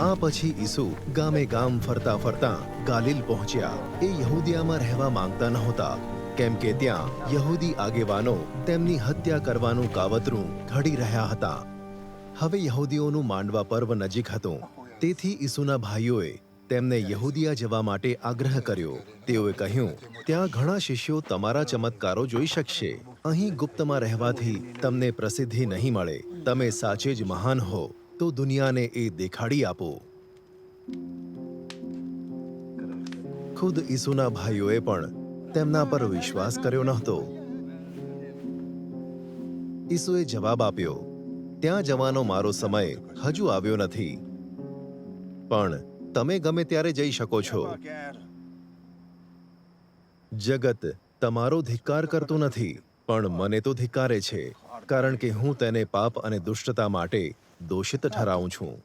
આ પછી ઈસુ ગામે ગામ ફરતા ફરતા ગાલિલ પહોંચ્યા. એ યહૂદિયામાં રહેવા માંગતા નહોતા. કેમ કે ત્યાં યહૂદી આગેવાનો તેમની હત્યા કરવાનું કાવતરું ઘડી રહ્યા હતા. હવે યહૂદીઓનું માંડવા પર્વ નજીક હતું. તેથી ઈસુના ભાઈઓએ તેમને યહૂદિયા જવા માટે આગ્રહ કર્યો. તેઓએ કહ્યું, ત્યાં ઘણા શિષ્યો તમારા ચમત્કારો જોઈ શકશે. અહીં ગુપ્તમાં રહેવાથી તમને પ્રસિદ્ધિ નહીં મળે. તમે સાચે જ મહાન હો. તો દુનિયાને એ દેખાડી આપો. ખુદ ઈસુના ભાઈઓએ પણ તેમના પર વિશ્વાસ કર્યો નહોતો. ઈસુએ જવાબ આપ્યો, ત્યાં જવાનો મારો સમય હજુ આવ્યો નથી. પણ તમે ગમે ત્યારે જઈ શકો છો. જગત તમારો ધિક્કાર કરતું નથી, પણ મને તો ધિક્કારે છે, કારણ કે હું તેને પાપ અને દુષ્ટતા માટે દોષિત ઠરાવું છું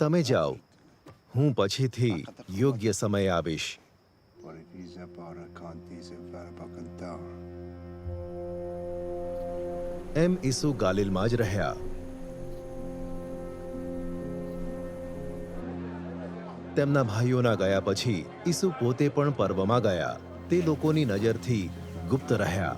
તમે જાઓ હું પછીથી યોગ્ય સમયે આવીશ Parifiza para kantize verbakantar. એમ ઈસુ ગાલિલમાં જ રહ્યા તેમના ભાઈઓના ગયા પછી ઈસુ પોતે પણ પર્વમાં ગયા તે લોકોની નજરથી ગુપ્ત રહ્યા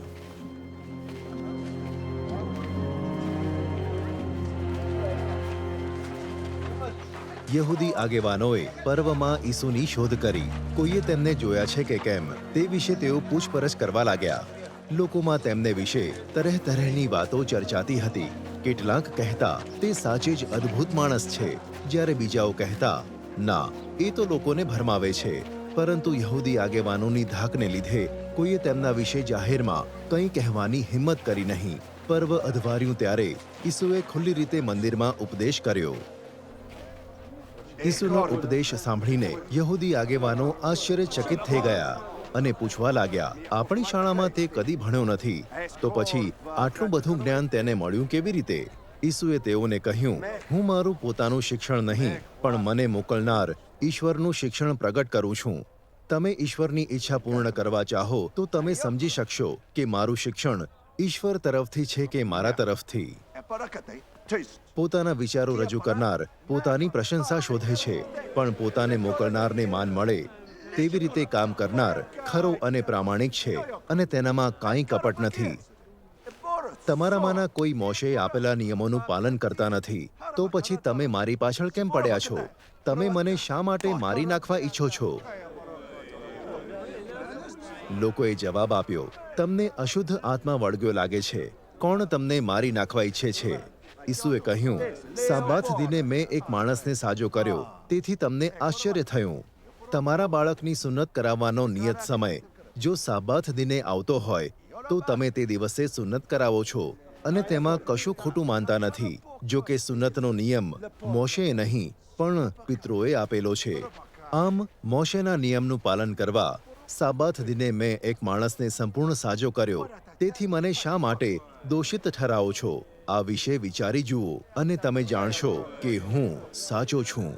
યહૂદી આગેવાનોએ પર્વમાં ઈસુની શોધ કરી. કોઈએ તેમને જોયા છે કે કેમ? તે વિશે તેઓ પૂછપરછ કરવા લાગ્યા. લોકોમાં તેમને વિશે તરહ તરહની વાતો ચર્ચાતી હતી. કેટલાક કહેતા, તે સાચે જ અદ્ભુત માણસ છે. જ્યારે બીજાઓ કહેતા, ના, એ તો લોકોને ભરમાવે છે. પરંતુ યહૂદી આગેવાનોની ધાકને લીધે કોઈએ તેમના વિશે જાહેરમાં કંઈ કહેવાની હિંમત કરી નહીં. પર્વ અધવાર્યું ત્યારે ઈસુએ ખુલ્લી રીતે મંદિરમાં ઉપદેશ કર્યો. ઈસુનો ઉપદેશ સાંભળીને યહૂદી આગેવાનો આશ્ચર્યચકિત થઈ ગયા અને પૂછવા લાગ્યા આપણી શાળામાં તે કદી ભણ્યો નથી? તો પછી આટલું બધું જ્ઞાન તેને મળ્યું કેવી રીતે? ઈસુએ તેઓને કહ્યું હું મારું પોતાનું શિક્ષણ નહીં પણ મને મોકલનાર ઈશ્વરનું શિક્ષણ પ્રગટ કરું છું. તમે ઈશ્વરની ઈચ્છા પૂર્ણ કરવા ચાહો તો તમે સમજી શકશો કે મારું શિક્ષણ ઈશ્વર તરફથી છે કે મારા તરફથી. પોતાના વિચારો રજૂ કરનાર પોતાની પ્રશંસા શોધે છે, પણ પોતાને મોકલનારને માન મળે તેવી રીતે કામ કરનાર ખરો અને પ્રામાણિક છે અને તેનામાં કાંઈ કપટ નથી. તમારામાંના કોઈ મોશે આપેલા નિયમોનું પાલન કરતા નથી, તો પછી તમે મારી પાછળ કેમ પડ્યા છો? તમે મને શા માટે મારી નાખવા ઈચ્છો છો? લોકોએ જવાબ આપ્યો, તમને અશુદ્ધ આત્મા વળગ્યો લાગે છે કોણ તમને મારી નાખવા ઈચ્છે છે? ઈસુએ કહ્યું, સાબાથ દિને મેં એક માણસને સાજો કર્યો. તેથી તમને આશ્ચર્ય થયું. તમારા બાળકની સુન્નત કરાવવાનો નિયત સમય. જો સાબાથ દિને આવતો હોય, તો તમે તે દિવસે સુન્નત કરાવો છો. અને તેમાં કશું ખોટું માનતા નથી. જો કે સુન્નતનો નિયમ મોશે નહીં, પણ પિત્રોએ આપેલો છે. આમ, મોશેના નિયમનું પાલન કરવા સાબાથ દિને મેં એક માણસને સંપૂર્ણ સાજો કર્યો. તેથી મને શા માટે દોષિત ઠરાવો છો? આ વિશે વિચારી જુઓ અને તમે જાણશો કે હું સાચો છું.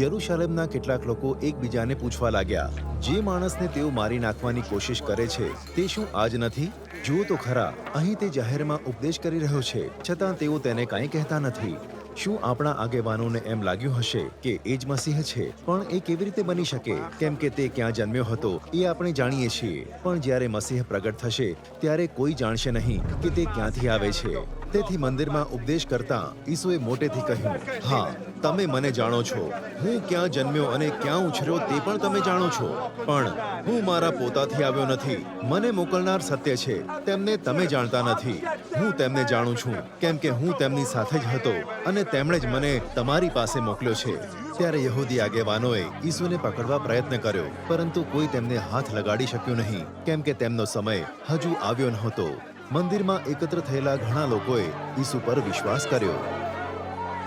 યરુશાલેમના કેટલાક લોકો એકબીજાને પૂછવા લાગ્યા, જે માણસને તેઓ મારી નાખવાની કોશિશ કરે છે, તે શું આજ નથી? જુઓ તો ખરા, અહીં તે જાહેરમાં ઉપદેશ કરી રહ્યો છે, છતાં તેઓ તેને કાંઈ કહેતા નથી. શું આપણા આગેવાનોને એમ લાગ્યું હશે કે એ જ મસીહ છે? પણ એ કેવી રીતે બની શકે? કેમ કે તે ક્યાં જન્મ્યો હતો? એ આપણે જાણીએ છીએ. પણ જ્યારે મસીહ પ્રગટ થશે, ત્યારે કોઈ જાણશે નહીં કે તે ક્યાંથી આવે છે. તેથી મંદિરમાં ઉપદેશ કરતા ઈસુએ મોટેથી કહ્યું, હા, તમે મને જાણો છો. હું ક્યાં જન્મ્યો અને ક્યાં ઉછર્યો તે પણ તમે જાણો છો. પણ હું મારા પોતાથી આવ્યો નથી. મને મોકલનાર સત્ય છે. તેમને તમે જાણતા નથી. હું તેમને જાણું છું, કેમ કે હું તેમની સાથે જ હતો અને તેમણે જ મને તમારી પાસે મોકલ્યો છે. ત્યારે યહૂદી આગેવાનોએ ઈસુને પકડવા પ્રયત્ન કર્યો, પરંતુ કોઈ તેમને હાથ લગાડી શક્યું નહીં, કેમ કે તેમનો સમય હજુ આવ્યો નહોતો. મંદિરમાં એકત્ર થયેલા ઘણા લોકોએ ઈસુ પર વિશ્વાસ કર્યો.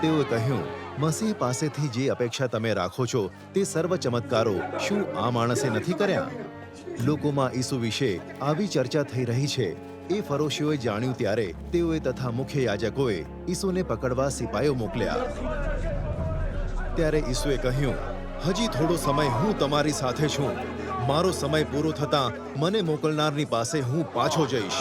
તેઓએ કહ્યું, મસીહ પાસેથી જે અપેક્ષા તમે રાખો છો તે સર્વ ચમત્કારો શું આ માણસે નથી કર્યા? લોકોમાં ઈસુ વિશે આવી ચર્ચા થઈ રહી છે. એ ફરોશીઓએ જાણ્યું ત્યારે તેઓએ તથા મુખ્ય યાજકોએ ઈસુને પકડવા સિપાઈઓ મોકલ્યા. ત્યારે ઈસુએ કહ્યું, હજી થોડો સમય હું તમારી સાથે છું. મારો સમય પૂરો થતાં મને મોકલનારની પાસે હું પાછો જઈશ.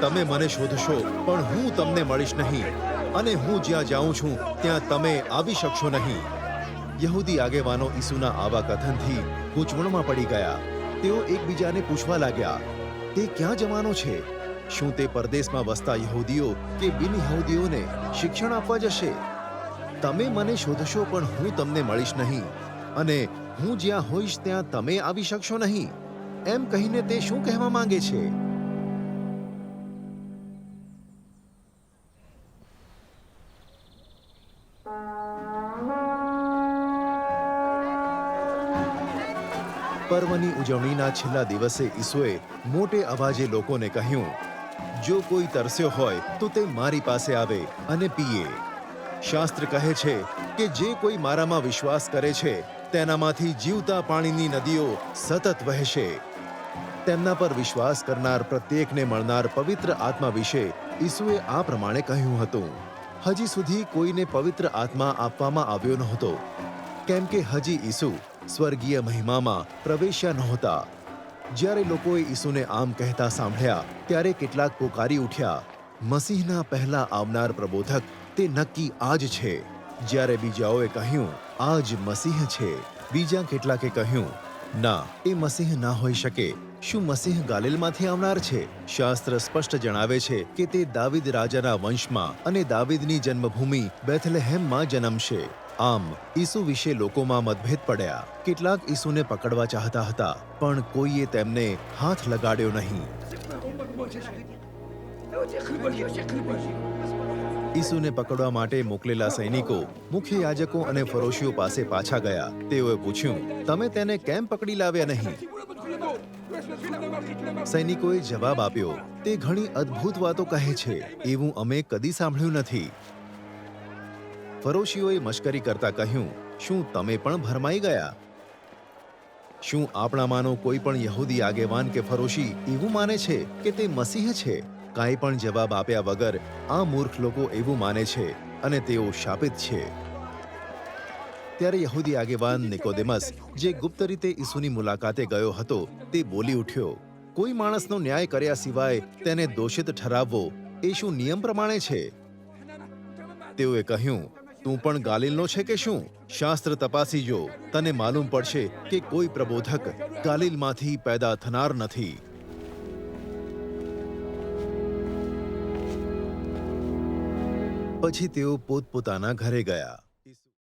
તમે મને શોધશો, પણ હું તમને મળીશ નહીં. અને હું જ્યાં જાઉં છું, ત્યાં તમે આવી શકશો નહીં. યહૂદી આગેવાનો ઈસુના આવા કથનથી ગૂંચવણમાં પડી ગયા. તેઓ એકબીજાને પૂછવા લાગ્યા, તે ક્યાં જવાનો છે? શું તે પરદેશમાં વસતા યહૂદીઓ કે બિન યહૂદીઓને શિક્ષણ આપવા જશે? તમે મને શોધશો, પણ હું તમને મળીશ નહીં. અને હું જ્યાં હોઈશ ત્યાં તમે આવી શકશો નહીં. એમ કહીને તે શું કહેવા માંગે છે? પર્વની ઉજવણીના છેલ્લા દિવસે ઈસુએ મોટે અવાજે લોકોને કહ્યું, જો કોઈ તરસ્યો હોય, તો તે મારી પાસે આવે અને પીએ. શાસ્ત્ર કહે છે કે જે કોઈ મારામાં વિશ્વાસ કરે છે તેનામાંથી જીવતા પાણીની નદીઓ સતત વહેશે. તેમના પર વિશ્વાસ કરનાર પ્રત્યેકને મળનાર પવિત્ર આત્મા વિશે ઈસુએ આ પ્રમાણે કહ્યું હતું. હજી સુધી કોઈને પવિત્ર આત્મા આપવામાં આવ્યો નહોતો. કેમ કે હજી ઈસુ સ્વર્ગીય મહિમામાં પ્રવેશ્યા નહોતા. જ્યારે લોકોએ ઈસુને આમ કહેતા સાંભળ્યા, ત્યારે કેટલાક પોકારી ઉઠ્યા. મસીહના પહેલા આવનાર પ્રબોધક તે નક્કી આજ છે. જ્યારે બીજાઓએ કહ્યું આ જ મસીહ છે. બીજા કેટલાકે કહ્યું, ના, એ મસીહ ના હોઈ શકે. શું મસીહ ગાલિલમાંથી આવનાર છે? શાસ્ત્ર સ્પષ્ટ જણાવે છે કે તે દાવિદ રાજાના વંશમાં અને દાવિદની જન્મભૂમિ બેથલેહેમમાં જન્મશે. આમ, ઈસુ વિશે લોકોમાં મતભેદ પડ્યા. કેટલાક ઈસુને પકડવા ચાહતા હતા, પણ કોઈએ તેમને હાથ લગાડ્યો નહીં. ઈસુને પકડવા માટે મોકલેલા સૈનિકો, મુખ્ય યાજકો અને ફરોશીઓ પાસે પાછા ગયા. તેઓએ પૂછ્યું, તમે તેને કેમ પકડી લાવ્યા નહીં? સૈનિકોએ જવાબ આપ્યો, તે ઘણી અદ્ભુત વાતો કહે છે. એવું અમે કદી સાંભળ્યું નથી. ફરોશીઓએ મશ્કરી કરતા કહ્યું, શું તમે પણ ભરમાઈ ગયા? શું આપણામાંનો કોઈ પણ યહૂદી આગેવાન કે ફરોશી એવું માને છે કે તે મસીહ છે? કાંઈ પણ જવાબ આપ્યા વગર આ મૂર્ખ લોકો એવું માને છે અને તેઓ શાપિત છે. ત્યારે યહૂદી આગેવાન નિકોદેમસ, જે ગુપ્ત રીતે ઈસુની મુલાકાતે ગયો હતો, તે બોલી ઉઠ્યો, કોઈ માણસનો ન્યાય કર્યા સિવાય તેને દોષિત ઠરાવવો, એ શું નિયમ પ્રમાણે છે? તેઓએ કહ્યું, તું પણ ગાલિલનો છે કે શું? શાસ્ત્ર તપાસી જો. તને માલુમ પડશે કે કોઈ પ્રબોધક ગાલિલમાંથી પેદા થનાર નથી. પછી તેઓ પોતપોતાના ઘરે ગયા.